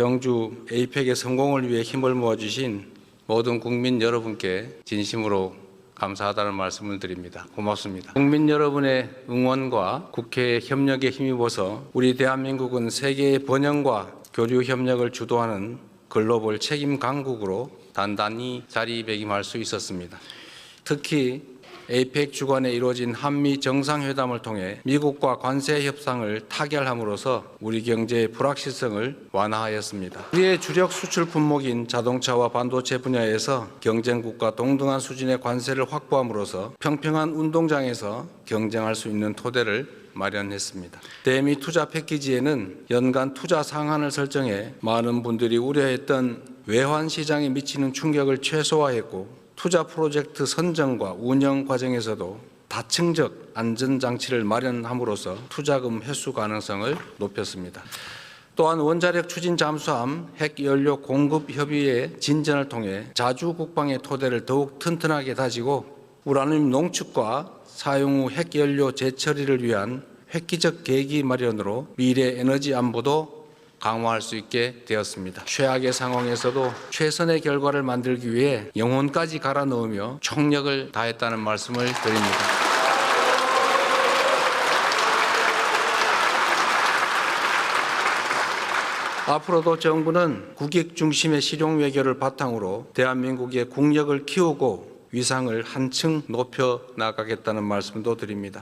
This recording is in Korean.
경주 에이펙의 성공을 위해 힘을 모아 주신 모든 국민 여러분께 진심으로 감사하다는 말씀을 드립니다. 고맙습니다. 국민 여러분의 응원과 국회의 협력에 힘입어서 우리 대한민국은 세계의 번영과 교류 협력을 주도하는 글로벌 책임 강국으로 단단히 자리매김할 수 있었습니다. 특히 에이펙 주관에 이루어진 한미 정상회담을 통해 미국과 관세 협상을 타결함으로써 우리 경제의 불확실성을 완화하였습니다. 우리의 주력 수출 품목인 자동차와 반도체 분야에서 경쟁국과 동등한 수준의 관세를 확보함으로써 평평한 운동장에서 경쟁할 수 있는 토대를 마련했습니다. 대미 투자 패키지에는 연간 투자 상한을 설정해 많은 분들이 우려했던 외환 시장에 미치는 충격을 최소화했고 투자 프로젝트 선정과 운영 과정에서도 다층적 안전장치를 마련함으로써 투자금 회수 가능성을 높였습니다. 또한 원자력 추진 잠수함 핵연료 공급 협의의 진전을 통해 자주 국방의 토대를 더욱 튼튼하게 다지고 우라늄 농축과 사용 후 핵연료 재처리를 위한 획기적 계기 마련으로 미래 에너지 안보도 강화할 수 있게 되었습니다. 최악의 상황에서도 최선의 결과를 만들기 위해 영혼까지 갈아 넣으며 총력을 다했다는 말씀을 드립니다. 앞으로도 정부는 국익 중심의 실용 외교를 바탕으로 대한민국의 국력을 키우고 위상을 한층 높여 나가겠다는 말씀도 드립니다.